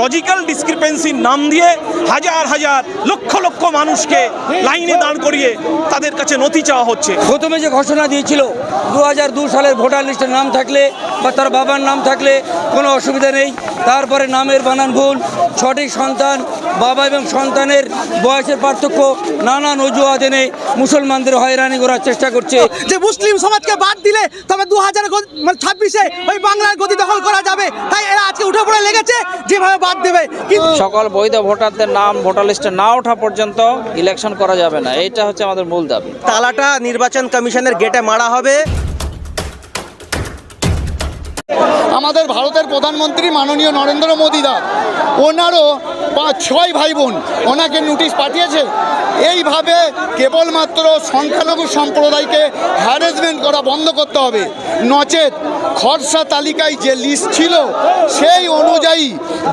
Logical ডিসক্রিপেন্সির নাম দিয়ে হাজার হাজার লক্ষ লক্ষ মানুষকে লাইনে দাঁড় করিয়ে তাদের কাছে নথি চাওয়া হচ্ছে। প্রথমে যে ঘোষণা দিয়েছিল দু সালের ভোটার লিস্টের নাম থাকলে বা তার বাবার নাম থাকলে কোনো অসুবিধা নেই। তারপরে নামের বানান ভুল সঠিক সন্তান বাবা এবং সন্তানের বয়সের পার্থক্য নানান অজুহাত এনে মুসলমানদের হয়রানি করার চেষ্টা করছে। যে মুসলিম সমাজকে বাদ দিলে তবে দু হাজার মানে ছাব্বিশে ওই বাংলার গতি দখল করা যাবে। তাই এরা আজকে উঠে পড়ে লেগেছে যেভাবে বাদ দেবে। সকল বৈধ ভোটারদের নাম ভোটার লিস্টে না ওঠা পর্যন্ত ইলেকশন করা যাবে না। এইটা হচ্ছে আমাদের মূল দাবি। তালাটা নির্বাচন কমিশনের গেটে মারা হবে। আমাদের ভারতের প্রধানমন্ত্রী মাননীয় নরেন্দ্র মোদী দা, ওনারও পাঁচ, ছয় ভাই বোন ওনাকে নোটিশ পাঠিয়েছে। এইভাবে কেবলমাত্র সংখ্যালঘু সম্প্রদায়কে হ্যারাসমেন্ট করা বন্ধ করতে হবে। নচেত খরসা তালিকায় যে লিস্ট ছিল, সেই অনুযায়ী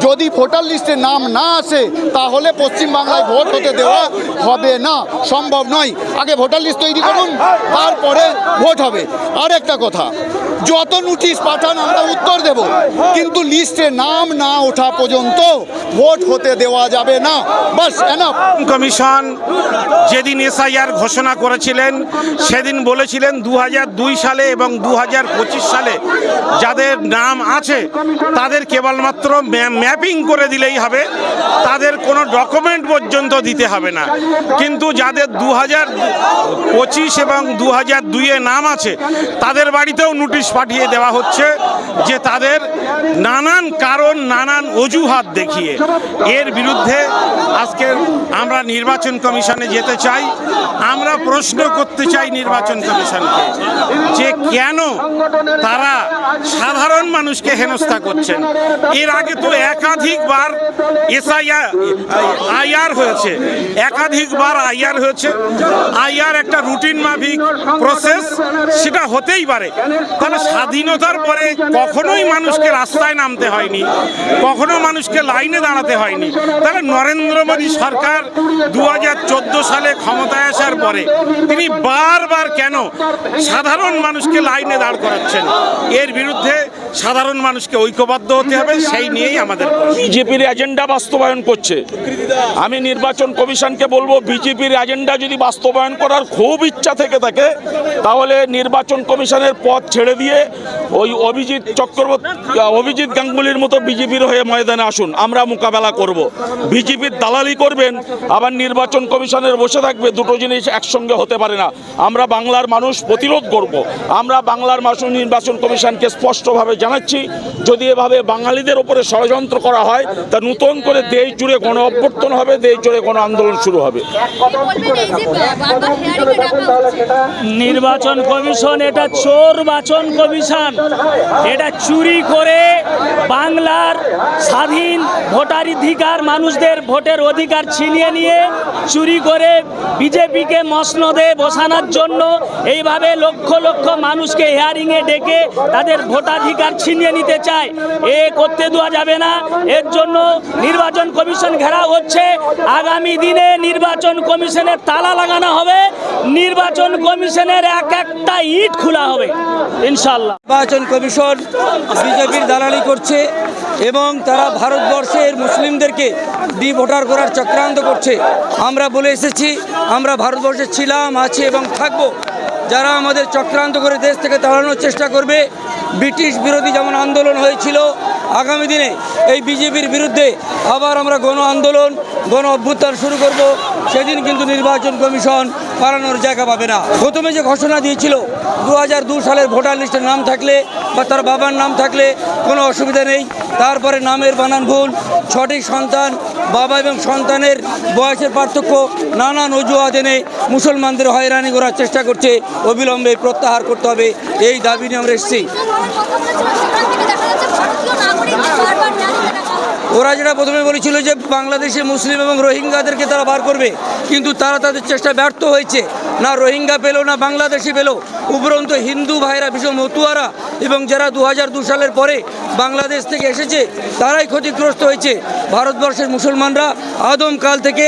যদি ভোটার লিস্টে নাম না আসে, তাহলে পশ্চিমবাংলায় ভোট হতে দেওয়া হবে না। সম্ভব নয়। আগে ভোটার লিস্ট তৈরি করুন, তারপরে ভোট হবে। আর একটা কথা, যত নোটিশ পাঠান, আমরা উত্তর দেব। কিন্তু লিস্টে নাম না ওঠা পর্যন্ত ভোট হতে দেওয়া যাবে না। বাস এনাফ কমিশন যেদিন এসআইআর ঘোষণা করেছিলেন, সেদিন বলেছিলেন দু হাজার দুই সালে এবং দু হাজার পঁচিশ সালে যাদের নাম আছে, তাদের কেবলমাত্র ম্যাপিং করে দিলেই হবে। তাদের কোনো ডকুমেন্ট পর্যন্ত দিতে হবে না। কিন্তু যাদের দু হাজার পঁচিশ এবং দু হাজার দুইয়ে নাম আছে, তাদের বাড়িতেও নোটিশ পাঠিয়ে দেওয়া হচ্ছে যে তাদের নানান কারণ, নানান অজুহাত দেখিয়ে। এর বিরুদ্ধে আজকে আমরা নির্বাচন কমিশনে যেতে চাই। আমরা প্রশ্ন করতে চাই নির্বাচন কমিশনকে যে কেন তারা সাধারণ মানুষকে হেনস্থা করছেন, এর আগে তো একাধিকবার এসআইআর, আইআর হয়েছে, একাধিকবার আইআর হয়েছে। আইআর একটা রুটিন মাফিক প্রসেস সেটা হতেই পারে। তাহলে স্বাধীনতার পরে কখনোই মানুষকে রাস্তায় নামতে হয়নি কখনো মানুষকে লাইনে দাঁড়াতে হয়নি। তাহলে নরেন্দ্র মোদী সরকার দু হাজার চোদ্দ সালে ক্ষমতায় আসার পরে তিনি বারবার কেন সাধারণ মানুষকে লাইনে দাঁড় করাচ্ছেন? এর বিরুদ্ধে সাধারণ মানুষকে ঐক্যবদ্ধ হতে হবে, সেই নিয়েই আমাদের বিজেপির এজেন্ডা বাস্তবায়ন করছে। আমি নির্বাচন কমিশনকে বলব, বিজেপির এজেন্ডা যদি বাস্তবায়ন করার খুব ইচ্ছা থেকে থাকে, তাহলে নির্বাচন কমিশনের পদ ছেড়ে দিয়ে ওই অভিজিৎ চক্রবর্তী, অভিজিৎ গাঙ্গুলির মতো বিজেপির হয়ে ময়দানে আসুন, আমরা মোকাবেলা করব। বিজেপির দালালি করবেন, আবার নির্বাচন কমিশনের বসে থাকবে, দুটো জিনিস একসঙ্গে হতে পারে না। আমরা বাংলার মানুষ প্রতিরোধ করব। আমরা বাংলার মানুষ নির্বাচন কমিশনকে স্পষ্টভাবে জানাচ্ছি, যদি এভাবে বাঙালিদের উপরে ষড়যন্ত্র করা হয়, তা নতুন করে দেশ জুড়ে গণ অভ্যর্থন হবে, দেশ জুড়ে গণ আন্দোলন শুরু হবে। নির্বাচন কমিশন, এটা চোর বাচন কমিশন। এটা চুরি করে বাংলার স্বাধীন ভোটাধিকার, মানুষদের ভোটের অধিকার ছিনিয়ে নিয়ে চুরি করে বিজেপিকে মসনদে বসানোর জন্য এইভাবে লক্ষ লক্ষ মানুষকে হিয়ারিংয়ে ডেকে তাদের ভোটাধিকার ছিনিয়ে নিতে চায়। এ করতে দেওয়া যাবে না। এর জন্য নির্বাচন কমিশন ঘেরাও হচ্ছে। আগামী দিনে নির্বাচন কমিশনের তালা লাগানো হবে। নির্বাচন কমিশনের এক একটা ইট খোলা হবে। ইনশাল্লাহ নির্বাচন কমিশন বিজেপির দালালি করছে। এবং তারা ভারতবর্ষের মুসলিমদেরকে ডি ভোটার করার চক্রান্ত করছে। আমরা বলে এসেছি, আমরা ভারতবর্ষে ছিলাম, আছি এবং থাকব। যারা আমাদের চক্রান্ত করে দেশ থেকে তাড়ানোর চেষ্টা করবে, ব্রিটিশ বিরোধী যেমন আন্দোলন হয়েছিল আগামী দিনে এই বিজেপির বিরুদ্ধে আবার আমরা গণ আন্দোলন, গণ অভ্যুত্থান শুরু করব। সেদিন কিন্তু নির্বাচন কমিশন পালানোর জায়গা পাবে না। প্রথমে যে ঘোষণা দিয়েছিল, দু হাজার সালের ভোটার লিস্টের নাম থাকলে বা তার বাবার নাম থাকলে কোনো অসুবিধা নেই। তারপরে নামের বানান ভুল সঠিক সন্তান, বাবা এবং সন্তানের বয়সের পার্থক্য নানান অজুহাত এনে মুসলমানদের হয়রানি করার চেষ্টা করছে। অবিলম্বে প্রত্যাহার করতে হবে, এই দাবি নিয়ে আমরা এসেছি। ওরা যেটা প্রথমে বলেছিল যে বাংলাদেশে মুসলিম এবং রোহিঙ্গাদেরকে তারা বার করবে, কিন্তু তারা তাদের চেষ্টা ব্যর্থ হয়েছে। না রোহিঙ্গা পেল, না বাংলাদেশি পেল। উপরন্ত হিন্দু ভাইরা ভীষণ মতুয়ারা এবং যারা দু হাজার সালের পরে বাংলাদেশ থেকে এসেছে, তারাই ক্ষতিগ্রস্ত হয়েছে। ভারতবর্ষের মুসলমানরা আদমকাল থেকে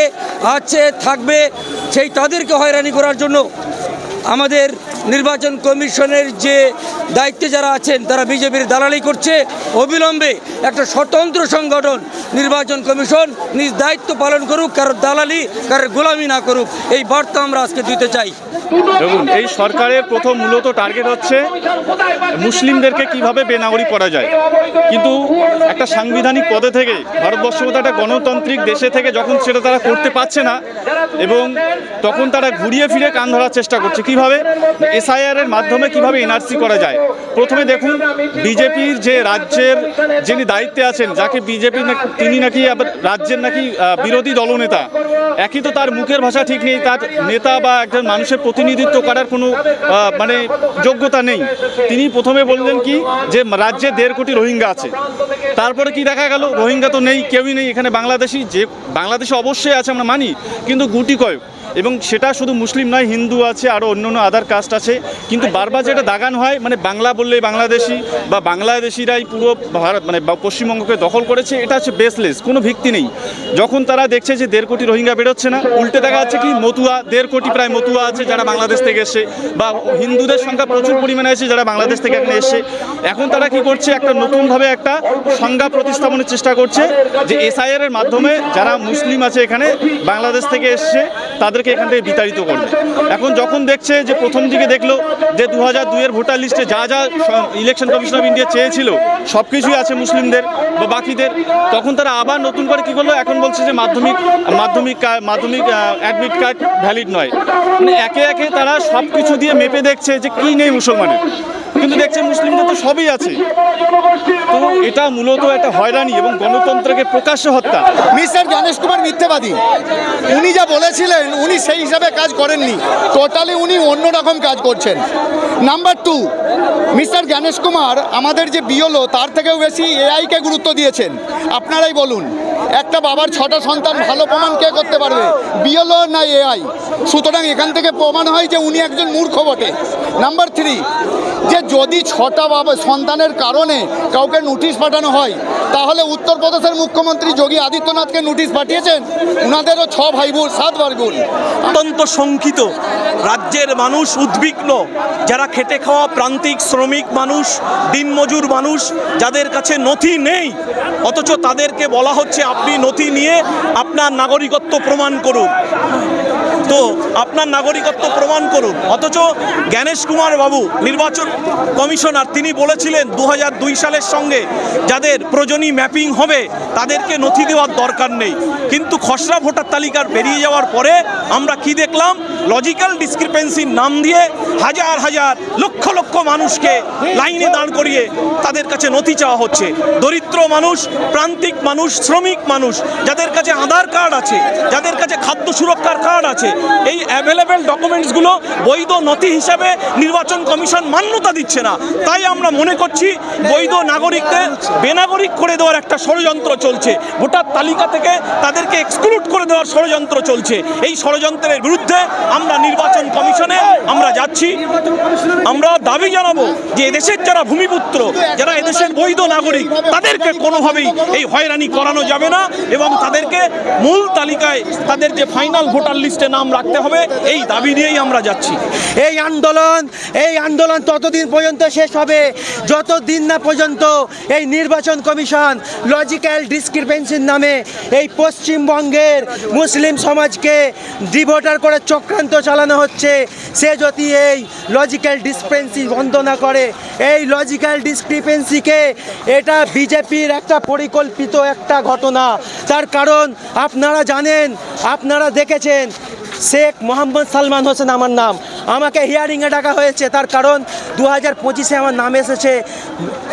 আছে, থাকবে, সেই তাদেরকে হয়রানি করার জন্য আমাদের নির্বাচন কমিশনের যে দায়িত্বে যারা আছেন, তারা বিজেপির দালালি করছে। অবিলম্বে একটা স্বতন্ত্র সংগঠন নির্বাচন কমিশন নিজ দায়িত্ব পালন করুক, কারোর দালালি, কারোর গোলামি না করুক। এই বার্তা আমরা আজকে দিতে চাই। দেখুন, এই সরকারের প্রথম মূলত টার্গেট হচ্ছে মুসলিমদেরকে কীভাবে বেনাগরিক করা যায়। কিন্তু একটা সাংবিধানিক পদে থেকে ভারতবর্ষ মতো একটা গণতান্ত্রিক দেশে থেকে যখন সেটা তারা করতে পারছে না, এবং তখন তারা ঘুরিয়ে ফিরে কান ধরার চেষ্টা করছে। কীভাবে? এসআইআর এর মাধ্যমে কীভাবে এনআরসি করা যায়? প্রথমে দেখুন, বিজেপির যে রাজ্যের যিনি দায়িত্বে আছেন, যাকে বিজেপি তিনি নাকি রাজ্যের নাকি বিরোধী দলনেতা, একই তো তার মুখের ভাষা ঠিক নেই, তার নেতা বা একজন মানুষের প্রতিনিধিত্ব করার কোনো মানে যোগ্যতা নেই। তিনি প্রথমে বললেন কি, যে রাজ্যে দেড় কোটি রোহিঙ্গা আছে। তারপরে কি দেখা গেল, রোহিঙ্গা তো নেই, কেউই নেই এখানে বাংলাদেশি, যে বাংলাদেশে অবশ্যই আছে আমরা মানি, কিন্তু গুটি কয়েক। এবং সেটা শুধু মুসলিম নয়, হিন্দু আছে আরও অন্য অন্য আদার কাস্ট আছে। কিন্তু বারবার যেটা দাগান হয় মানে বাংলা বললে বাংলাদেশি বা বাংলাদেশিরাই পুরো ভারত মানে পশ্চিমবঙ্গকে দখল করেছে, এটা হচ্ছে বেসলেস কোনো ভিত্তি নেই। যখন তারা দেখছে যে দেড় কোটি রোহিঙ্গা বেরোচ্ছে না, উল্টে দেখা যাচ্ছে কি মতুয়া, দেড় কোটি প্রায় মতুয়া আছে যারা বাংলাদেশ থেকে এসছে, বা হিন্দুদের সংখ্যা প্রচুর পরিমাণে আছে যারা বাংলাদেশ থেকে এখানে এসছে। এখন তারা কি করছে, একটা নতুনভাবে একটা সংজ্ঞা প্রতিস্থাপনের চেষ্টা করছে যে এসআইআর এর মাধ্যমে যারা মুসলিম আছে এখানে, বাংলাদেশ থেকে এসছে তাদেরকে এখান থেকে বিতাড়িত করবে। এখন যখন দেখছে যে প্রথম দিকে দেখল যে দু হাজার দুইয়ের ভোটার লিস্টে যা যা ইলেকশন কমিশন অফ ইন্ডিয়া চেয়েছিল, সব কিছুই আছে মুসলিমদের বা বাকিদের, তখন তারা আবার নতুন করে কি করল? এখন বলছে যে মাধ্যমিক মাধ্যমিক মাধ্যমিক অ্যাডমিট কার্ড ভ্যালিড নয়। মানে একে একে তারা সব কিছু দিয়ে মেপে দেখছে যে কী নেই মুসলমানের। কিন্তু দেখছে মুসলিমদের তো সবই আছে। তো এটা মূলত একটা হয়রানি এবং গণতন্ত্রকে প্রকাশ্য হত্যা। মিস্টার গণেশ কুমার মিথ্যেবাদী। উনি যা বলেছিলেন, উনি সেই হিসাবে কাজ করেননি। টোটালি উনি অন্যরকম কাজ করছেন। Number two mister Ganesh Kumar আমাদের যে বিওলো তার থেকেও বেশি এআইকে গুরুত্ব দিয়েছেন। আপনারাই বলুন, একটা বাবার ছটা সন্তান ভালো প্রমাণ কে করতে পারবে? বিওলো না এআই সুতরাং এখান থেকে প্রমাণ হয় যে উনি একজন মূর্খ বটে। নাম্বার থ্রি যে যদি ছটা বাবা সন্তানের কারণে কাউকে নোটিশ পাঠানো হয়, তাহলে উত্তরপ্রদেশের মুখ্যমন্ত্রী যোগী আদিত্যনাথকে নোটিশ পাঠিয়েছেন। ওনাদেরও ছ ভাই বোন সাত ভাই বোন অত্যন্ত শঙ্কিত রাজ্যের মানুষ উদ্বিগ্ন, যারা খেটে খাওয়া প্রান্তিক শ্রমিক মানুষ, দিনমজুর মানুষ, যাদের কাছে নথি নেই, অথচ তাদেরকে বলা হচ্ছে আপনি নথি নিয়ে আপনার নাগরিকত্ব প্রমাণ করুন। তো আপনার নাগরিকত্ব প্রমাণ করুন। অথচ জ্ঞানেশ কুমার বাবু, নির্বাচন কমিশনার তিনি বলেছিলেন দু সালের সঙ্গে যাদের প্রয়োজনীয় ম্যাপিং হবে, তাদেরকে নথি দেওয়ার দরকার নেই। কিন্তু খসড়া ভোটার তালিকার বেরিয়ে যাওয়ার পরে আমরা কি দেখলাম? লজিক্যাল ডিসক্রিপেন্সির নাম দিয়ে হাজার হাজার লক্ষ লক্ষ মানুষকে লাইনে দাঁড় করিয়ে তাদের কাছে নথি চাওয়া হচ্ছে। দরিদ্র মানুষ, প্রান্তিক মানুষ, শ্রমিক মানুষ, যাদের কাছে আধার কার্ড আছে, যাদের কাছে খাদ্য সুরক্ষার কার্ড আছে এই অ্যাভেলেবেল ডকুমেন্টসগুলো বৈধ নথি হিসাবে নির্বাচন কমিশন মান্যতা দিচ্ছে না। তাই আমরা মনে করছি বৈধ নাগরিকদের বেনাগরিক করে দেওয়ার একটা ষড়যন্ত্র চলছে। ভোটার তালিকা থেকে তাদেরকে এক্সক্লুড করে দেওয়ার ষড়যন্ত্র চলছে। এই ষড়যন্ত্রের বিরুদ্ধে আমরা নির্বাচন কমিশনে আমরা যাচ্ছি। আমরা দাবি জানাব যে এদেশের যারা ভূমিপুত্র, যারা এদেশের বৈধ নাগরিক, তাদেরকে কোনোভাবেই এই হয়রানি করানো যাবে না এবং তাদেরকে মূল তালিকায় তাদের যে ফাইনাল ভোটার লিস্টে নাম রাখতে হবে, এই দাবি নিয়েই আমরা যাচ্ছি। এই আন্দোলন এই আন্দোলন ততদিন পর্যন্ত শেষ হবে, যতদিন না পর্যন্ত এই নির্বাচন কমিশন লজিক্যাল ডিসক্রিপেন্সির নামে এই পশ্চিমবঙ্গের মুসলিম সমাজকে ডিভোটার করে চক্রান্ত চালানো হচ্ছে, সে যদি এই লজিক্যাল ডিসক্রিপেন্সি বন্ধ না করে, এই লজিক্যাল ডিসক্রিপেন্সিকে এটা বিজেপির একটা পরিকল্পিত একটা ঘটনা। তার কারণ আপনারা জানেন, আপনারা দেখেছেন শেখ মোহাম্মদ সালমান হোসেন আমার নাম। আমাকে হিয়ারিংয়ে ডাকা হয়েছে। তার কারণ দু হাজার পঁচিশে আমার নাম এসেছে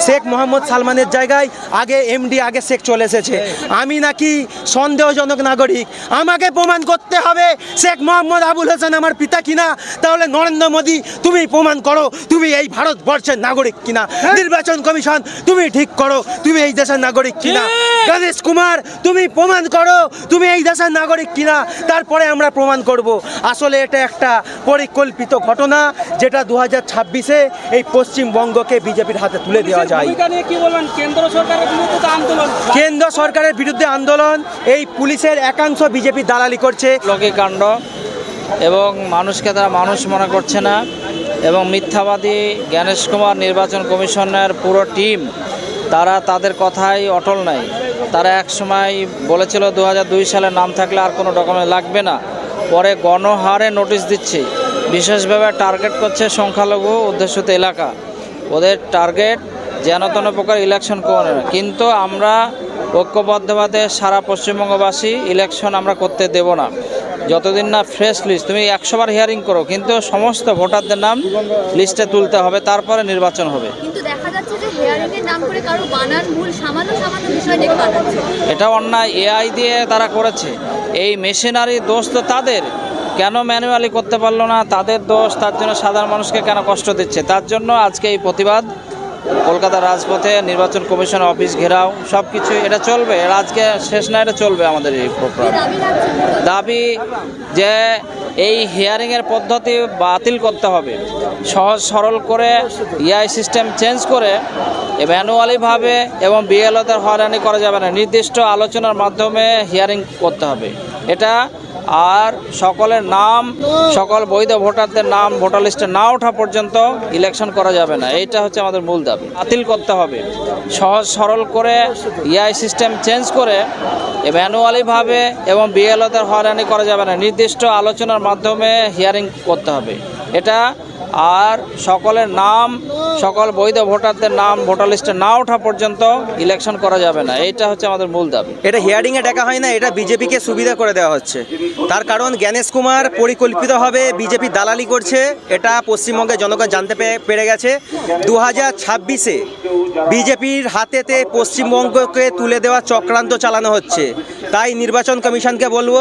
শেখ মোহাম্মদ সালমানের জায়গায়। আগে এমডি আগে শেখ চলে এসেছে। আমি নাকি সন্দেহজনক নাগরিক। আমাকে প্রমাণ করতে হবে শেখ মোহাম্মদ আবুল হোসেন আমার পিতা কিনা? তাহলে নরেন্দ্র মোদী তুমি প্রমাণ করো তুমি এই ভারতবর্ষের নাগরিক কিনা? নির্বাচন কমিশন তুমি ঠিক করো তুমি এই দেশের নাগরিক কিনা? গণেশ কুমার তুমি প্রমাণ করো তুমি এই দেশের নাগরিক কিনা? তারপরে আমরা প্রমাণ করব। আসলে এটা একটা পরিকল্পিত ঘটনা যেটা দু হাজার ছাব্বিশে এই পশ্চিমবঙ্গকে বিজেপির হাতে তুলে দেওয়া যায়। কি বলবেন? কেন্দ্র সরকারের বিরুদ্ধে আন্দোলন। কেন্দ্র সরকারের বিরুদ্ধে আন্দোলন এই পুলিশের একাংশ বিজেপি দালালি করছে। কাণ্ড এবং মানুষকে তারা মানুষ মনে করছে না এবং মিথ্যাবাদী জ্ঞানেশ কুমার নির্বাচন কমিশনের পুরো টিম তারা তাদের কথাই অটল নাই। তারা এক সময় বলেছিল দু দুই সালে নাম থাকলে আর কোনো ডকুমেন্ট লাগবে না। পরে গণহারে নোটিশ দিচ্ছে। বিশেষভাবে টার্গেট করছে সংখ্যালঘু উদ্দেশ্যিত এলাকা। ওদের টার্গেট যেন তেন প্রকার ইলেকশন করে না। কিন্তু আমরা ঐক্যবদ্ধভাবে সারা পশ্চিমবঙ্গবাসী ইলেকশন আমরা করতে দেব না। যতদিন না ফ্রেশ লিস্ট তুমি একশোবার হিয়ারিং করো কিন্তু সমস্ত ভোটারদের নাম লিস্টে তুলতে হবে তারপরে নির্বাচন হবে। এটা অন্যায় এআই দিয়ে তারা করেছে। এই মেশিনারি দোষ তো তাদের। কেন ম্যানুয়ালি করতে পারল না? তাদের দোষ, তার জন্য সাধারণ মানুষকে কেন কষ্ট দিচ্ছে? তার জন্য আজকে এই প্রতিবাদ। কলকাতা রাজপথে নির্বাচন কমিশন অফিস ঘেরাও সব কিছু এটা চলবে। এটা আজকে শেষ না, এটা চলবে আমাদের এই প্রোগ্রাম দাবি দাবি যে এই হিয়ারিংয়ের পদ্ধতি বাতিল করতে হবে। সহজ, সরল করে ইআই সিস্টেম চেঞ্জ করে ম্যানুয়ালিভাবে এবং বিএলওদের হয়রানি করা যাবে না। নির্দিষ্ট আলোচনার মাধ্যমে হিয়ারিং করতে হবে। এটা আর সকলের নাম, সকল বৈধ ভোটারদের নাম, ভোটার লিস্টে না ওঠা পর্যন্ত ইলেকশন করা যাবে না। এইটা হচ্ছে আমাদের মূল দাবি। বাতিল করতে হবে। সহজ, সরল করে ইআই সিস্টেম চেঞ্জ করে ম্যানুয়ালিভাবে এবং বিএলওদের হয়রানি করা যাবে না। নির্দিষ্ট আলোচনার মাধ্যমে হিয়ারিং করতে হবে। এটা আর সকলের নাম, সকল বৈধ ভোটারদের নাম, ভোটার লিস্টে না ওঠা পর্যন্ত ইলেকশন করা যাবে না। এটা হচ্ছে আমাদের মূল দাবি। এটা হিয়ারিংয়ে ডাকা হয় না, এটা বিজেপিকে সুবিধা করে দেওয়া হচ্ছে। তার কারণ জ্ঞানেশ কুমার পরিকল্পিতভাবে বিজেপি দালালি করছে, এটা পশ্চিমবঙ্গের জনগণ জানতে পেরে গেছে। দু হাজার ছাব্বিশে বিজেপির হাতেতে পশ্চিমবঙ্গকে তুলে দেওয়া চক্রান্ত চালানো হচ্ছে। তাই নির্বাচন কমিশনকে বলব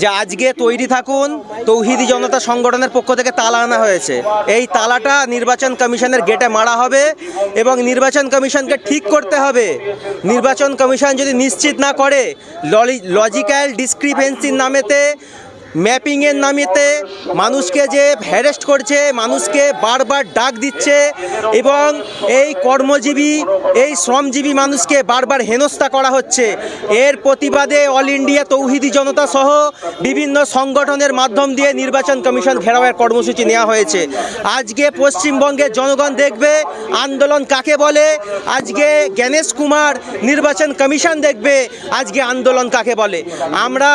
যে আজকে তৈরি থাকুন, তৌহিদি জনতা সংগঠনের পক্ষ থেকে তালা আনা হয়েছে। এই তালাটা নির্বাচন কমিশনের গেটে মারা হবে এবং নির্বাচন কমিশনকে ঠিক করতে হবে। নির্বাচন কমিশন যদি নিশ্চিত না করে লজিক্যাল ডিসক্রিপেন্সির নামেতে ম্যাপিংয়ের নামেতে মানুষকে যে হ্যারেস্ট করছে, মানুষকে বারবার ডাক দিচ্ছে এবং এই কর্মজীবী, এই শ্রমজীবী মানুষকে বারবার হেনস্থা করা হচ্ছে। এর প্রতিবাদে অল ইন্ডিয়া তৌহিদি জনতা সহ বিভিন্ন সংগঠনের মাধ্যম দিয়ে নির্বাচন কমিশন ঘেরাওয়ের কর্মসূচি নেওয়া হয়েছে। আজকে পশ্চিমবঙ্গের জনগণ দেখবে আন্দোলন কাকে বলে, আজকে জ্ঞানেশ কুমার নির্বাচন কমিশন দেখবে আজকে আন্দোলন কাকে বলে। আমরা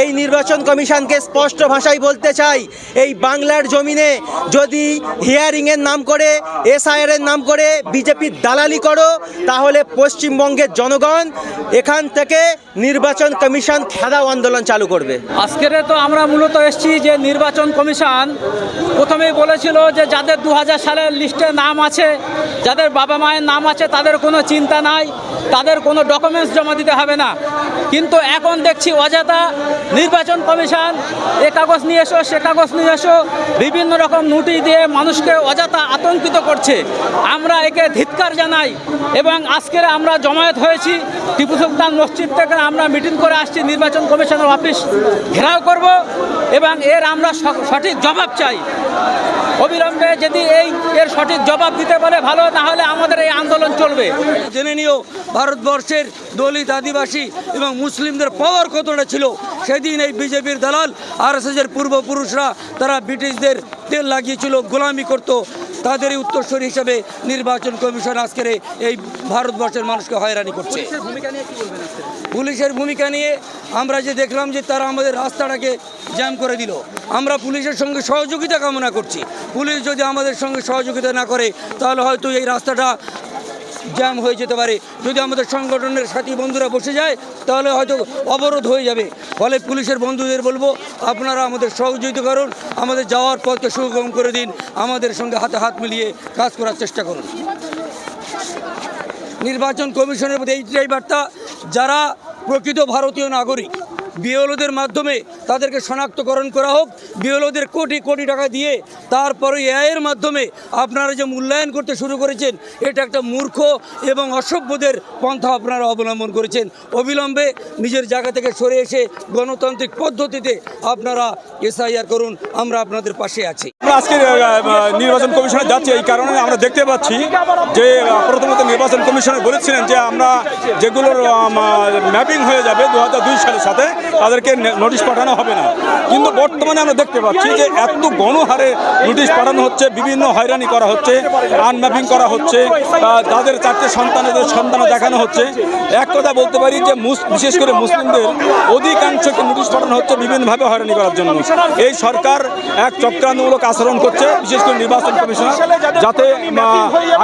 এই নির্বাচন কমিশনকে স্পষ্ট ভাষায় বলতে চাই, এই বাংলার জমিনে যদি হিয়ারিংয়ের নাম করে এসআইআর এর নাম করে বিজেপির দালালি করো, তাহলে পশ্চিমবঙ্গের জনগণ এখান থেকে নির্বাচন কমিশন খেদাও আন্দোলন চালু করবে। আজকের তো আমরা মূলত এসেছি যে নির্বাচন কমিশন। প্রথমেই বলেছিল যে যাদের দু হাজার সালের লিস্টে নাম আছে, যাদের বাবা মায়ের নাম আছে, তাদের কোনো চিন্তা নাই, তাদের কোনো ডকুমেন্টস জমা দিতে হবে না। কিন্তু এখন দেখছি অযথা নির্বাচন কমিশন এ কাগজ নিয়ে এসো, সে কাগজ নিয়ে এসো। বিভিন্ন রকম নোটিশ দিয়ে মানুষকে অযথা আতঙ্কিত করছে। আমরা একে ধিৎকার জানাই এবং আজকের আমরা জমায়েত হয়েছি টিপু সুলতান মসজিদ থেকে আমরা মিটিং করে আসছি, নির্বাচন কমিশনের অফিস ঘেরাও করব এবং এর আমরা সঠিক জবাব চাই। অবিলম্বে যদি এই, এর সঠিক জবাব দিতে পারে ভালো না হলে আমাদের এই আন্দোলন চলবে। জেনে নিও, ভারতবর্ষের দলিত আদিবাসী এবং মুসলিমদের পাওয়ার কতটা ছিল? সেদিন এই বিজেপির দালাল আর এস এর পূর্বপুরুষরা তারা ব্রিটিশদের তেল লাগিয়েছিল গোলামি করত। তাদেরই উত্তরস্বরী হিসেবে নির্বাচন কমিশন আজকের এই ভারতবর্ষের মানুষকে হয়রানি করছে। পুলিশের ভূমিকা নিয়ে আমরা যে দেখলাম যে তারা আমাদের রাস্তাটাকে জ্যাম করে দিল আমরা পুলিশের সঙ্গে সহযোগিতা কামনা করছি। পুলিশ যদি আমাদের সঙ্গে সহযোগিতা না করে তাহলে হয়তো এই রাস্তাটা জ্যাম হয়ে যেতে পারে। যদি আমাদের সংগঠনের সাথী বন্ধুরা বসে যায়, তাহলে হয়তো অবরোধ হয়ে যাবে। ফলে পুলিশের বন্ধুদের বলব, আপনারা আমাদের সহযোগিতা করুন, আমাদের যাওয়ার পথকে সুগম করে দিন, আমাদের সঙ্গে হাতে হাত মিলিয়ে কাজ করার চেষ্টা করুন। নির্বাচন কমিশনের প্রতি এইটাই বার্তা, যারা প্রকৃত ভারতীয় নাগরিক বিএলওদের মাধ্যমে তাদেরকে শনাক্তকরণ করা হোক। বিএলওদের কোটি কোটি টাকা দিয়ে তারপরে এআইয়ের মাধ্যমে আপনারা যে মূল্যায়ন করতে শুরু করেছেন, এটা একটা মূর্খ এবং অসভ্যদের পন্থা আপনারা অবলম্বন করেছেন। অবিলম্বে নিজের জায়গা থেকে সরে এসে গণতান্ত্রিক পদ্ধতিতে আপনারা এসআইআর করুন, আমরা আপনাদের পাশে আছি। আমরা আজকে নির্বাচন কমিশনে যাচ্ছি, এই কারণে আমরা দেখতে পাচ্ছি যে প্রথমত নির্বাচন কমিশনে বলেছিলেন যে আমরা যেগুলোর ম্যাপিং হয়ে যাবে দু সালের সাথে তাদেরকে নোটিশ পাঠানো হবে না। কিন্তু বর্তমানে আমরা দেখতে পাচ্ছি যে এত গণহারে নোটিশ পাঠানো হচ্ছে, বিভিন্ন হয়রানি করা হচ্ছে আনম্যাপিং করা হচ্ছে তাদের চারটে সন্তানদের সন্তান দেখানো হচ্ছে। এক কথা বলতে পারি যে বিশেষ করে মুসলিমদের অধিকাংশকে নোটিশ পাঠানো হচ্ছে বিভিন্নভাবে হয়রানি করার জন্য। এই সরকার এক চক্রান্তমূলক আচরণ করছে, বিশেষ করে নির্বাচন কমিশন যাতে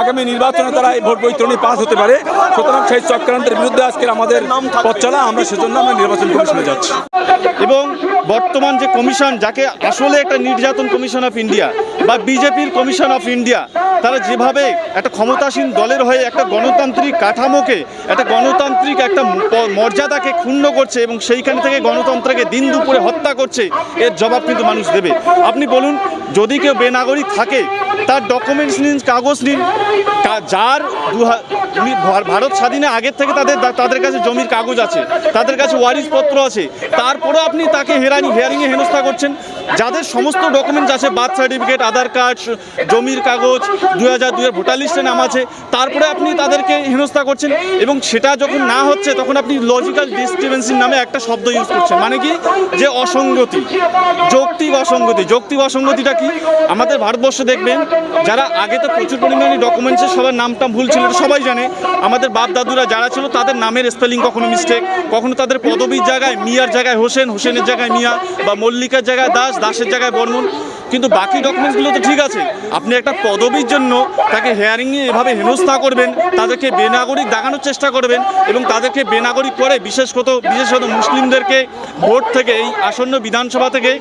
আগামী নির্বাচনে তারা এই ভোট বৈতরণী পাস হতে পারে। সুতরাং সেই চক্রান্তের বিরুদ্ধে আজকের আমাদের পথ চলা, আমরা সেজন্য আমরা নির্বাচন কমিশনে যাচ্ছি। এবং বর্তমান যে কমিশন, যাকে আসলে একটা নির্যাতন কমিশন অফ ইন্ডিয়া বা বিজেপির কমিশন অফ ইন্ডিয়া, তারা যেভাবে একটা ক্ষমতাসীন দলের হয়ে একটা গণতান্ত্রিক কাঠামোকে, একটা গণতান্ত্রিক একটা মর্যাদাকে ক্ষুণ্ণ করছে এবং সেইখান থেকে গণতন্ত্রকে দিন দুপুরে হত্যা করছে, এর জবাব কিন্তু মানুষ দেবে। আপনি বলুন যদি কেউ বেনাগরিক থাকে, তার ডকুমেন্টস নিন, কাগজ নিন যার দু ভারত স্বাধীনের আগের থেকে তাদের তাদের কাছে জমির কাগজ আছে, তাদের কাছে ওয়ারিসপত্র আছে, তারপরেও আপনি তাকে হেরানি হেয়ারিংয়ে হেনস্থা করছেন। যাদের সমস্ত ডকুমেন্টস আছে, বার্থ সার্টিফিকেট আধার কার্ড, জমির কাগজ দু হাজার দুয়ের ভোটার লিস্টে নাম আছে, তারপরে আপনি তাদেরকে হেনস্থা করছেন এবং সেটা যখন না হচ্ছে, তখন আপনি লজিক্যাল ডিসক্রিপেন্সির নামে একটা শব্দ ইউজ করছেন। মানে কি? যে অসঙ্গতি, যৌক্তিক অসঙ্গতি, যৌক্তিক অসঙ্গতিটা কি আমাদের ভারতবর্ষে দেখবেন, যারা আগে তো প্রচুর পরিমাণে ডকুমেন্টসে সবার নামটা ভুল ছিল সবাই জানে। আমাদের বাপ দাদুরা যারা ছিল, তাদের নামের স্পেলিং কখনো মিস্টেক কখনো তাদের পদবীর জায়গায়, মিয়ার জায়গায় হোসেন, হোসেনের জায়গায় মিয়া, বা মল্লিকার জায়গায় দাস, দাসের জায়গায় বর্মন। কিন্তু বাকি ডকুমেন্টসগুলো তো ঠিক আছে। আপনি একটা পদবীর জন্য তাকে হেয়ারিংয়ে এভাবে হেনস্থা করবেন, তাদেরকে বেনাগরিক দেখানোর চেষ্টা করবেন এবং তাদেরকে বেনাগরিক করে বিশেষত বিশেষত মুসলিমদেরকে ভোট থেকে, এই আসন্ন বিধানসভা থেকে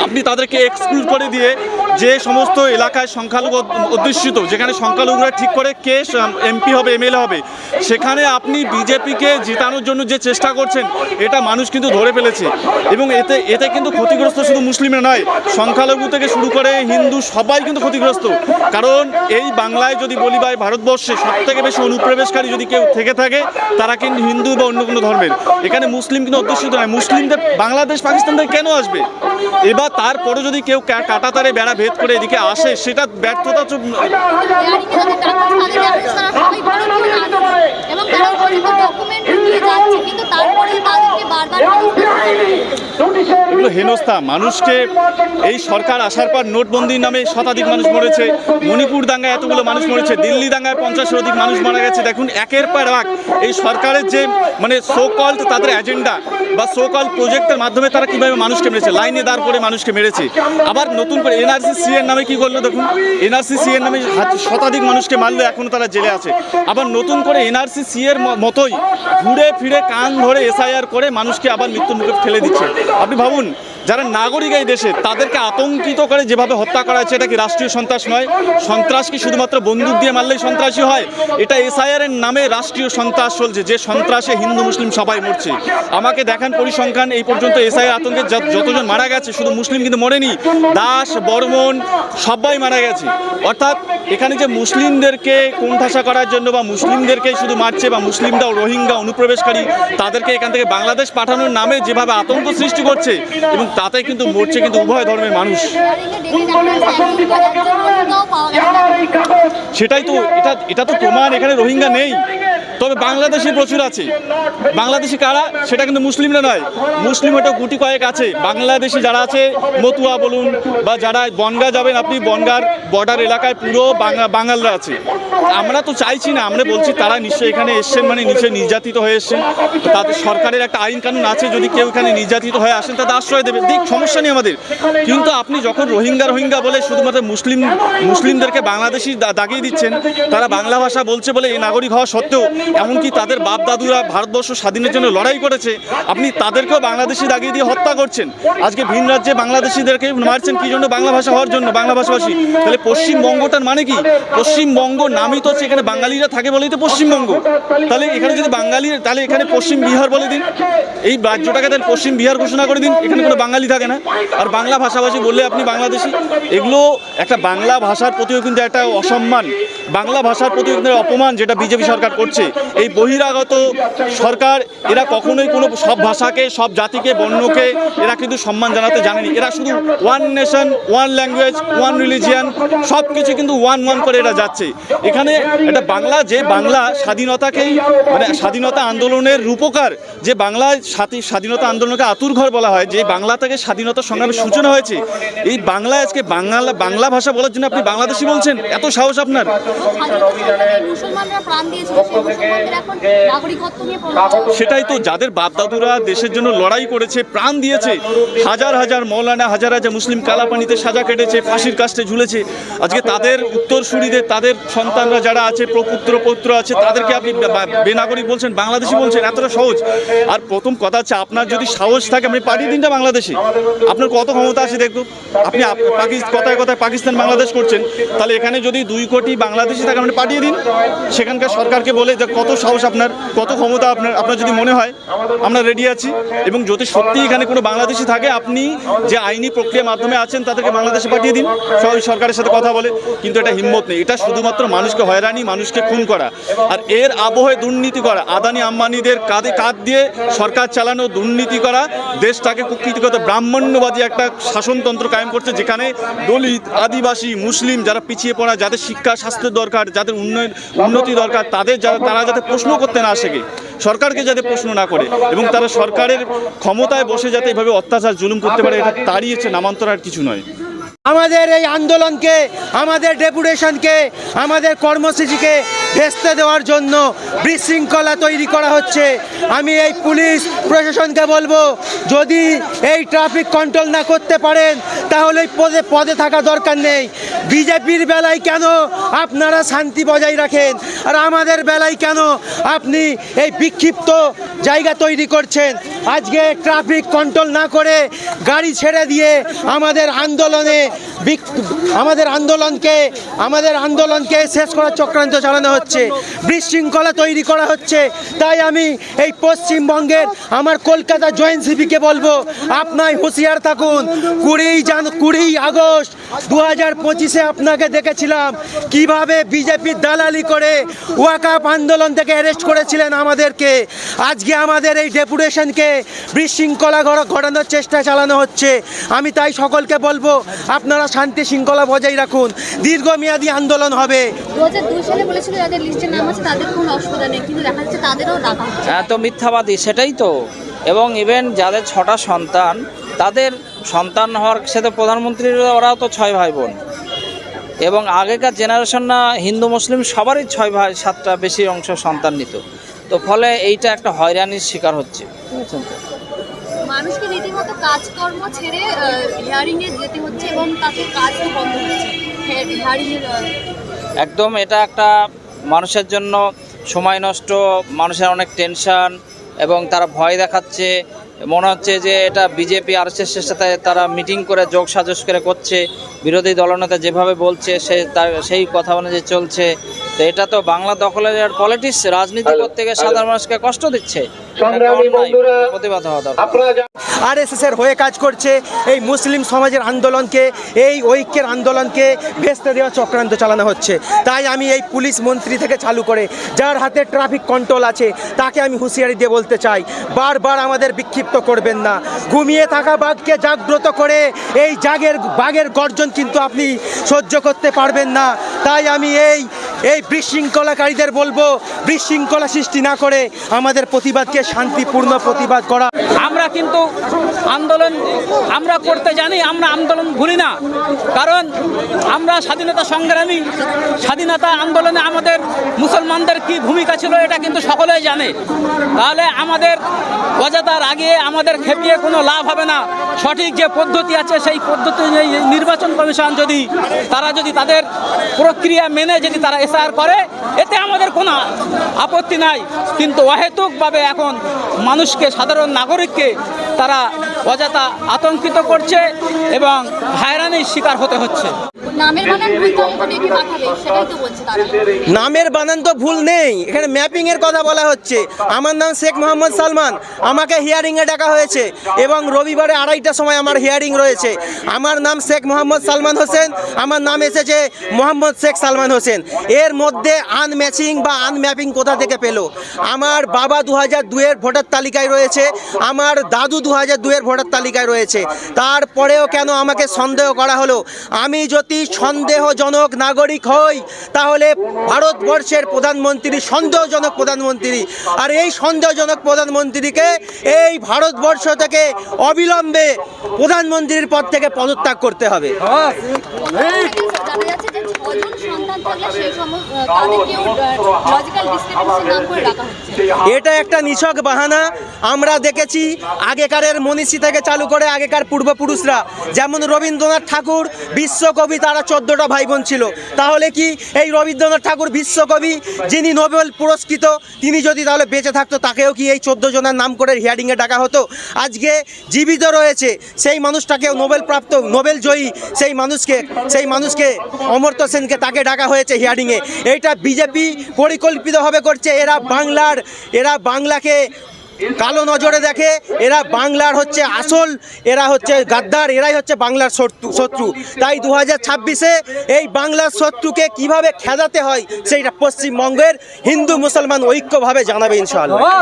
আপনি তাদেরকে এক্সক্লুড করে দিয়ে যে সমস্ত এলাকায় সংখ্যালঘু অধ- অধ্যুষিত, যেখানে সংখ্যালঘুরা ঠিক করে কে এমপি হবে এমএলএ হবে, সেখানে আপনি বিজেপিকে জিতানোর জন্য যে চেষ্টা করছেন, এটা মানুষ কিন্তু ধরে ফেলেছে। এবং এতে এতে কিন্তু ক্ষতিগ্রস্ত শুধু মুসলিমরা নয়, সংখ্যালঘু থেকে শুরু করে হিন্দু সবাই কিন্তু ক্ষতিগ্রস্ত। কারণ এই বাংলায় যদি বলি বা ভারতবর্ষে সব থেকে বেশি অনুপ্রবেশকারী যদি কেউ থেকে থাকে, তারা কিন্তু হিন্দু বা অন্য কোনো ধর্মের। এখানে মুসলিম কিন্তু অধ্যুষিত নয়। মুসলিমদের বাংলাদেশ পাকিস্তান থেকে কেন আসবে? এবার তারপরে যদি কেউ কা- কাঁটাতারে বেড়া ভেদ করে এদিকে আসে, সেটা ব্যর্থতা তারা তারা এগুলো হেনস্থা। মানুষকে এই সরকার আসার পর নোটবন্দির নামে শতাধিক মানুষ মরেছে। মণিপুর দাঙ্গায় এতগুলো মানুষ মরেছে। দিল্লি দাঙ্গায় পঞ্চাশের অধিক মানুষ মারা গেছে। দেখুন, একের পর এক এই সরকারের যে মানে সোকল্ড তাদের এজেন্ডা বা সোকল্ড প্রজেক্টের মাধ্যমে তারা কীভাবে মানুষকে মেরেছে? লাইনে দাঁড় করে মানুষকে মেরেছে। আবার নতুন করে এনআরসি সি এর নামে কি করল দেখুন? এনআরসি সি এর নামে শতাধিক মানুষকে মারলো, এখনও তারা জেলে আছে। আবার নতুন করে এনআরসি সি এর মতোই ঘুরে ফিরে কান ধরে এসআইআর করে মানুষকে আবার মৃত্যুর মুখে ঠেলে দিচ্ছে। আপনি ভাবুন যারা নাগরিক এই দেশে, তাদেরকে আতঙ্কিত করে যেভাবে হত্যা করা হয়েছে, এটা কি রাষ্ট্রীয় সন্ত্রাস নয়? সন্ত্রাস কি শুধুমাত্র বন্দুক দিয়ে মারলেই সন্ত্রাসী হয়? এটা এসআইআর এর নামে রাষ্ট্রীয় সন্ত্রাস চলছে, যে সন্ত্রাসে হিন্দু, মুসলিম সবাই মরছে। আমাকে দেখান পরিসংখ্যান, এই পর্যন্ত এসআইআর আতঙ্কে যত- যতজন মারা গেছে, শুধু মুসলিম কিন্তু মরেনি, দাস, বর্মন, সবাই মারা গেছে। অর্থাৎ এখানে যে মুসলিমদেরকে কোণঠাসা করার জন্য বা মুসলিমদেরকে শুধু মারছে বা মুসলিমরা রোহিঙ্গা অনুপ্রবেশকারী, তাদেরকে এখান থেকে বাংলাদেশ পাঠানোর নামে যেভাবে আতঙ্ক সৃষ্টি করছে, এবং তাতে কিন্তু মরছে কিন্তু উভয় ধর্মের মানুষ। সেটাই তো, এটা এটা তো প্রমাণ, এখানে রোহিঙ্গা নেই তবে বাংলাদেশি প্রচুর আছে। বাংলাদেশি কারা? সেটা কিন্তু মুসলিমরা নয়। মুসলিম একটা গুটি কয়েক আছে। বাংলাদেশি যারা আছে, মতুয়া বলুন বা যারা বনগা যাবেন, আপনি বনগার বর্ডার এলাকায় পুরো বাংলা, বাঙালরা আছে। আমরা তো চাইছি না, আমরা বলছি তারা নিশ্চয়ই এখানে এসছেন মানে নিশ্চয়ই নির্যাতিত হয়ে এসছেন। তাদের সরকারের একটা আইন কানুন আছে, যদি কেউ এখানে নির্যাতিত হয়ে আসেন তাদের আশ্রয় দেবে। দিক সমস্যা নেই আমাদের। কিন্তু আপনি যখন রোহিঙ্গা রোহিঙ্গা বলে শুধুমাত্র মুসলিম, মুসলিমদেরকে বাংলাদেশি দাগিয়ে দিচ্ছেন, তারা বাংলা ভাষা বলছে বলে এই নাগরিক হওয়া সত্ত্বেও এমনকি তাদের বাপ দাদুরা ভারতবর্ষ স্বাধীনের জন্য লড়াই করেছে। আপনি তাদেরকেও বাংলাদেশি দাগিয়ে দিয়ে হত্যা করছেন। আজকে ভিন রাজ্যে বাংলাদেশিদেরকে মারছেন, কি জন্য? বাংলা ভাষা হওয়ার জন্য, বাংলা ভাষাভাষী। তাহলে পশ্চিমবঙ্গটার মানে কি? পশ্চিমবঙ্গ নামই তো এখানে বাঙালিরা থাকে বলেই তো পশ্চিমবঙ্গ। তাহলে এখানে যদি বাঙালি, তাহলে এখানে পশ্চিম বিহার বলে দিন। এই রাজ্যটাকে তাহলে পশ্চিম বিহার ঘোষণা করে দিন। এখানে কোনো বাঙালি থাকে না। আর বাংলা ভাষাভাষী বললে আপনি বাংলাদেশি। এগুলো একটা বাংলা ভাষার প্রতিও কিন্তু একটা অসম্মান। বাংলা ভাষার প্রতি কিন্তু অপমান যেটা বিজেপি সরকার করছে। এই বহিরাগত সরকার এরা কখনোই কোনো সব ভাষাকে সব জাতিকে বর্ণকে এরা কিন্তু সম্মান জানাতে জানেনি এরা শুধু one nation one language one religion সব কিছু কিন্তু ওয়ান ওয়ান করে এরা যাচ্ছে এখানে এটা বাংলা যে বাংলা স্বাধীনতাকেই মানে স্বাধীনতা আন্দোলনের রূপকার যে বাংলায় স্বাধী- স্বাধীনতা আন্দোলনকে আতুরঘর বলা হয় যে বাংলা থেকে স্বাধীনতা সংগ্রামের সূচনা হয়েছে এই বাংলায় আজকে বাংলা বাংলা ভাষা বলার জন্য আপনি বাংলাদেশি বলছেন এত সাহস আপনার মুসলমানরা প্রাণ সেটাই তো যাদের বাপদাদুরা দেশের জন্য লড়াই করেছে প্রাণ দিয়েছে হাজার হাজার মৌলানা হাজার হাজার মুসলিম কালাপানিতে সাজা কেটেছে ফাঁসির কাস্টে ঝুলেছে। আজকে তাদের উত্তরসূরিদের তাদের সন্তানরা যারা আছে প্রপুত্র পৌত্র আছে তাদেরকে আপনি বেনাগরিক বলছেন বাংলাদেশি বলছেন এতটা সহজ। আর প্রথম কথা হচ্ছে আপনার যদি সাহস থাকে আপনি পাঠিয়ে দিনটা বাংলাদেশে। আপনার কত ক্ষমতা আছে দেখুন। আপনি আপ- কথায় কথায় পাকিস্তান বাংলাদেশ করছেন তাহলে এখানে যদি দুই কোটি বাংলাদেশি থাকে আপনি পাঠিয়ে দিন। সেখানকার সরকারকে বলে যে কত সাহস আপনার, কত ক্ষমতা আপনার আপনার যদি মনে হয়, আমরা রেডি আছি। এবং যদি সত্যি এখানে কোনো বাংলাদেশি থাকে, আপনি যে আইনি প্রক্রিয়ার মাধ্যমে আছেন, তাদেরকে বাংলাদেশে পাঠিয়ে দিন। সবাই সরকারের সাথে কথা বলে, কিন্তু এটা হিম্মত নেই। এটা শুধুমাত্র মানুষকে হয়রানি, মানুষকে খুন করা। আর এর আবহে দুর্নীতি করা, আদানি আম্বানিদের কাঁধে কাঁধ দিয়ে সরকার চালানো দুর্নীতি করা, দেশটাকে কুকৃত করতে ব্রাহ্মণ্যবাদী একটা শাসনতন্ত্র কায়েম করছে, যেখানে দলিত, আদিবাসী, মুসলিম যারা পিছিয়ে পড়া, যাদের শিক্ষা, স্বাস্থ্যের দরকার, যাদের উন্নয়ন, উন্নতি দরকার, তাদের যারা তারা যাতে প্রশ্ন করতে না শেখে, সরকারকে যাতে প্রশ্ন না করে এবং তারা সরকারের ক্ষমতায় বসে যাতে এভাবে অত্যাচার জুলুম করতে পারে, এটা তাড়িয়েছে নামান্তর আর কিছু নয়। আমাদের এই আন্দোলনকে, আমাদের ডেপুটেশনকে, আমাদের কর্মসূচিকে ভেস্তে দেওয়ার জন্য বিশৃঙ্খলা তৈরি করা হচ্ছে। আমি এই পুলিশ প্রশাসনকে বলব, যদি এই ট্রাফিক কন্ট্রোল না করতে পারেন তাহলে পদে পদে থাকা দরকার নেই। বিজেপির বেলায় কেন আপনারা শান্তি বজায় রাখেন? আর আমাদের বেলায় কেন আপনি এই বিক্ষিপ্ত জায়গা তৈরি করছেন? আজকে ট্রাফিক কন্ট্রোল না করে গাড়ি ছেড়ে দিয়ে আমাদের আন্দোলনে আমাদের আন্দোলনকে আমাদের আন্দোলনকে শেষ করার চক্রান্ত চালানো হচ্ছে। বিশৃঙ্খলা তৈরি করা হচ্ছে। তাই আমি এই পশ্চিমবঙ্গের, আমার কলকাতা জয়েন্ট সিপিকে বলব আপনার হুঁশিয়ার থাকুন। কুড়ি জান কুড়ি আগস্ট দু হাজার পঁচিশে আপনাকে দেখেছিলাম। কীভাবে বিজেপির দালালি করে ওয়াকাপ আন্দোলন থেকে অ্যারেস্ট করেছিলেন আমাদেরকে। আজকে আমাদের এই ডেপুটেশনকে বিশৃঙ্খলা ঘটা- ঘটানোর চেষ্টা চালানো হচ্ছে। আমি তাই সকলকে বলব আপনারা শান্তি শৃঙ্খলা বজায় রাখুন। দীর্ঘমেয়াদী আন্দোলন হবে। এত মিথ্যাবাদী সেটাই তো। এবং ইভেন যাদের ছটা সন্তান তাদের সন্তান হওয়ার সাথে প্রধানমন্ত্রীর ওরাও তো ছয় ভাই বোন। এবং আগেকার জেনারেশন না হিন্দু মুসলিম সবারই ছয় ভাই সাতটা বেশি অংশ সন্তান নিত। তো ফলে এইটা একটা হয়রানির শিকার হচ্ছে। বুঝেছেন তো মানুষকে রীতিমতো কাজকর্ম ছেড়ে হিয়ারিং যেতে হচ্ছে এবং তাতে কাজ তো বন্ধ হচ্ছে। হিয়ারিং এর আহ, একদম এটা একটা মানুষের জন্য সময় নষ্ট মানুষের অনেক টেনশন এবং তারা ভয় দেখাচ্ছে। মনে হচ্ছে যে এটা বিজেপি আর এস সাথে তারা মিটিং করে যোগ সাজস করে করছে। বিরোধী দলনেতা যেভাবে বলছে, সে তার, সেই কথা অনুযায়ী চলছে। তো এটা তো বাংলা দখলের পলিটিক্স রাজনীতি করতে গিয়ে সাধারণ মানুষকে কষ্ট দিচ্ছে। প্রতিবাদ হওয়া দরকার। আরএসএস এর হয়ে কাজ করছে এই মুসলিম সমাজের আন্দোলনকে এই ঐক্যের আন্দোলনকে ভেস্তে দেওয়া চক্রান্ত চালানো হচ্ছে। তাই আমি এই পুলিশ মন্ত্রী থেকে চালু করে যার হাতে ট্রাফিক কন্ট্রোল আছে তাকে আমি হুঁশিয়ারি দিয়ে বলতে চাই বারবার আমাদের বিক্ষিপ্ত করবেন না। ঘুমিয়ে থাকা বাঘকে জাগ্রত করে এই জাগের বাঘের গর্জন কিন্তু আপনি সহ্য করতে পারবেন না। তাই আমি এই এই বিশৃঙ্খলাকারীদের বলব, বিশৃঙ্খলা সৃষ্টি না করে আমাদের প্রতিবাদকে শান্তিপূর্ণ প্রতিবাদ করা। আমরা কিন্তু আন্দোলন, আমরা করতে জানি, আমরা আন্দোলন ভুলি না। কারণ আমরা স্বাধীনতা সংগ্রামী, স্বাধীনতা আন্দোলনে আমাদের মুসলমানদের কি ভূমিকা ছিল এটা কিন্তু সকলেই জানে। তাহলে আমাদের অজাতার আগে আমাদের খেপিয়ে কোনো লাভ হবে না। সঠিক যে পদ্ধতি আছে, সেই পদ্ধতি নির্বাচন কমিশন যদি, তারা যদি তাদের প্রক্রিয়া মেনে যদি তারা এসআর করে এতে আমাদের কোনো আপত্তি নাই। কিন্তু অহেতুকভাবে এখন মানুষকে সাধারণ নাগরিককে তারা অযথা আতঙ্কিত করছে এবং হয়রানির শিকার হতে হচ্ছে। নামের বানান তো ভুল নেই এখানে ম্যাপিং এর কথা বলা হচ্ছে। আমার নাম শেখ মোহাম্মদ সালমান আমাকে হিয়ারিং এ ডাকা হয়েছে এবং রবিবারে আড়াইটার সময় আমার হিয়ারিং রয়েছে। আমার নাম শেখ মোহাম্মদ সালমান হোসেন আমার নাম এসেছে মোহাম্মদ শেখ সালমান হোসেন। এর মধ্যে আনম্যাচিং বা আনম্যাপিং কোথা থেকে পেল? আমার বাবা দু হাজার দুয়ের ভোটার তালিকায় রয়েছে আমার দাদু দু হাজার দুয়ের ভোটার তালিকায় রয়েছে। তারপরেও কেন আমাকে সন্দেহ করা হলো? আমি যদি সন্দেহজনক নাগরিক হই তাহলে ভারতবর্ষের প্রধানমন্ত্রী সন্দেহজনক প্রধানমন্ত্রী। আর এই সন্দেহজনক প্রধানমন্ত্রীকে এই ভারতবর্ষ থেকে অবিলম্বে প্রধানমন্ত্রীর পদ থেকে পদত্যাগ করতে হবে। জানা যাচ্ছে যে ছজন সন্তান থাকলে সেই সময় তাদেরকেও লজিক্যাল ডিসক্রিপেন্সির নাম করে ডাকা হচ্ছে। এটা একটা নিছক বাহানা। আমরা দেখেছি আগেকারের মনীষী থেকে চালু করে আগেকার পূর্বপুরুষরা। যেমন রবীন্দ্রনাথ ঠাকুর বিশ্বকবি তারা চোদ্দটা ভাই বোন ছিল। তাহলে কি এই রবীন্দ্রনাথ ঠাকুর বিশ্বকবি যিনি নোবেল পুরস্কৃত তিনি যদি তাহলে বেঁচে থাকতো তাকেও কি এই চোদ্দ জনের নাম করে হিয়ারিংয়ে ডাকা হতো? আজকে জীবিত রয়েছে সেই মানুষটাকেও নোবেল প্রাপ্ত নোবেল জয়ী সেই মানুষকে সেই মানুষকে অমর্ত্য সেনকে তাকে ডাকা হয়েছে হিয়ারিংয়ে এইটা বিজেপি পরিকল্পিতভাবে করছে। এরা বাংলার এরা বাংলাকে কালো নজরে দেখে এরা বাংলার হচ্ছে আসল এরা হচ্ছে গাদ্দার এরাই হচ্ছে বাংলার শত্রু শত্রু। তাই দু হাজার ছাব্বিশে এই বাংলার শত্রুকে কীভাবে খেদাতে হয় সেইটা পশ্চিমবঙ্গের হিন্দু মুসলমান ঐক্যভাবে জানাবে ইনশাআল্লাহ?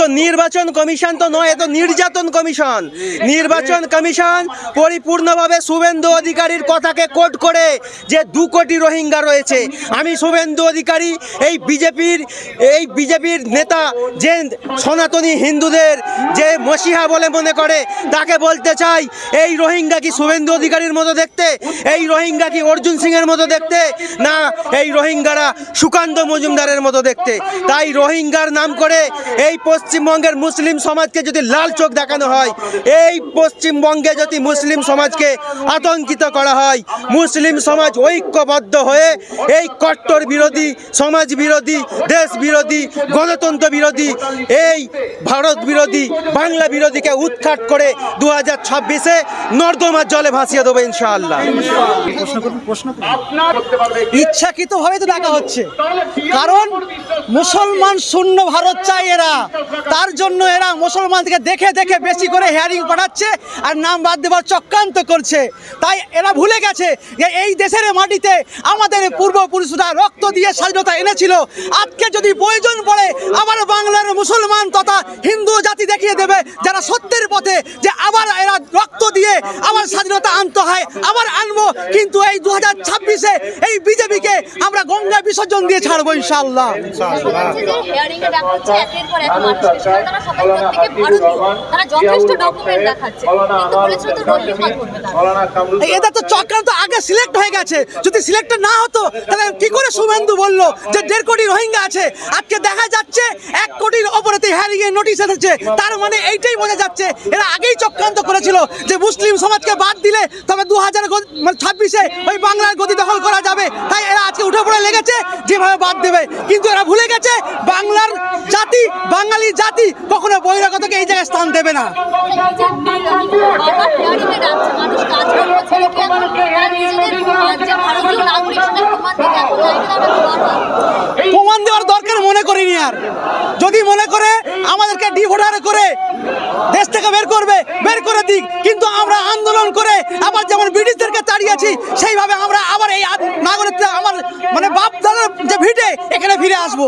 তো নির্বাচন কমিশন তো নয় এত নির্যাতন কমিশন। নির্বাচন কমিশন পরিপূর্ণভাবে শুভেন্দু অধিকারীর কথাকে কোট করে যে দু কোটি রোহিঙ্গা রয়েছে। আমি শুভেন্দু অধিকারী এই বিজেপির এই বিজেপির নেতা যে সনাতনী হিন্দুদের যে মসিহা বলে মনে করে, তাকে বলতে চাই, এই রোহিঙ্গা কি শুভেন্দু অধিকারীর মতো দেখতে? এই রোহিঙ্গা কি অর্জুন সিংয়ের মতো দেখতে? না, এই রোহিঙ্গারা সুকান্ত মজুমদারের মতো দেখতে। তাই রোহিঙ্গার নাম করে এই পশ্চিমবঙ্গের মুসলিম সমাজকে যদি লাল চোখ দেখানো হয়, এই পশ্চিমবঙ্গে যদি মুসলিম সমাজকে আতঙ্কিত করা হয়, মুসলিম সমাজ ঐক্যবদ্ধ হয়ে এই কট্টর বিরোধী, সমাজ বিরোধী দেশ বিরোধী, গণতন্ত্র বিরোধী, এই ভারত বিরোধী, বাংলা বিরোধীকে উৎখাট করে দু হাজার ছাব্বিশে নর্দমার জলে ভাসিয়ে দেবো ইনশাআল্লাহ। ইচ্ছাকৃতভাবে তো ডাকা হচ্ছে। কারণ মুসলমান শূন্য ভারত চাই এরা। তার জন্য এরা মুসলমানকে দেখে দেখে বেশি করে হেয়ারিং পাঠাচ্ছে আর নাম বাদ দেওয়ার চক্রান্ত করছে। তাই এরা ভুলে গেছে যে এই দেশের মাটিতে আমাদের পূর্বপুরুষরা রক্ত দিয়ে স্বাধীনতা এনেছিল। আজকে যদি প্রয়োজন পড়ে, আবার বাংলার মুসলমান তথা হিন্দু জাতি দেখিয়ে দেবে যারা সত্যের পথে যে আবার এরা রক্ত দিয়ে আবার স্বাধীনতা আনতে হয়, আবার আনব। কিন্তু এই দু হাজার ছাব্বিশে এই বিজেপিকে আমরা গঙ্গা বিসর্জন দিয়ে ছাড়বো ইনশাল্লাহ দেখা যাচ্ছে যে হিয়ারিং এ ডাকা হচ্ছে একের পর এক মানুষকে সেখানে তারা সবাই প্রত্যেকে ভারতীয় তারা যথেষ্ট ডকুমেন্ট দেখাচ্ছে কিন্তু বলেছিল তো রোহিঙ্গা করবে তারা এই এদের তো চক্রান্ত, আগে সিলেক্ট হয়ে গেছে। যদি সিলেক্ট না হতো, তাহলে কি করে শুভেন্দু বলল যে দেড় কোটি রোহিঙ্গা আছে? আজকে দেখা যাচ্ছে এক কোটির ওপরেতে হ্যারিং এর নোটিশ এসেছে। তার মানে এইটাই বোঝা যাচ্ছে। এরা আগেই চক্রান্ত করেছিল যে মুসলিম সমাজকে বাদ দিলে তবে দু হাজার মানে ছাব্বিশে ওই বাংলার গতি দখল করা যাবে। তাই এরা আজকে উঠে পড়ে লেগেছে, যেভাবে বাদ দেবে। কিন্তু এরা ভুলে গেছে, বাংলার জাতি, বাঙালি জাতি কখনো বহিরাগতকে এই জায়গায় স্থান দেবে না। প্রমাণ দেওয়ার দরকার মনে করিনি আর। যদি মনে করে, আমাদেরকে ডিভোটার করে দেশ থেকে বের করবে, বের করে দিক। কিন্তু আমরা আন্দোলন করে আবার যেমন ব্রিটিশদেরকে তাড়িয়েছি, সেইভাবে আমরা আবার এই নাগরিকদের আমার মানে বাপ দাদার যে ভিটে, এখানে ফিরে আসব।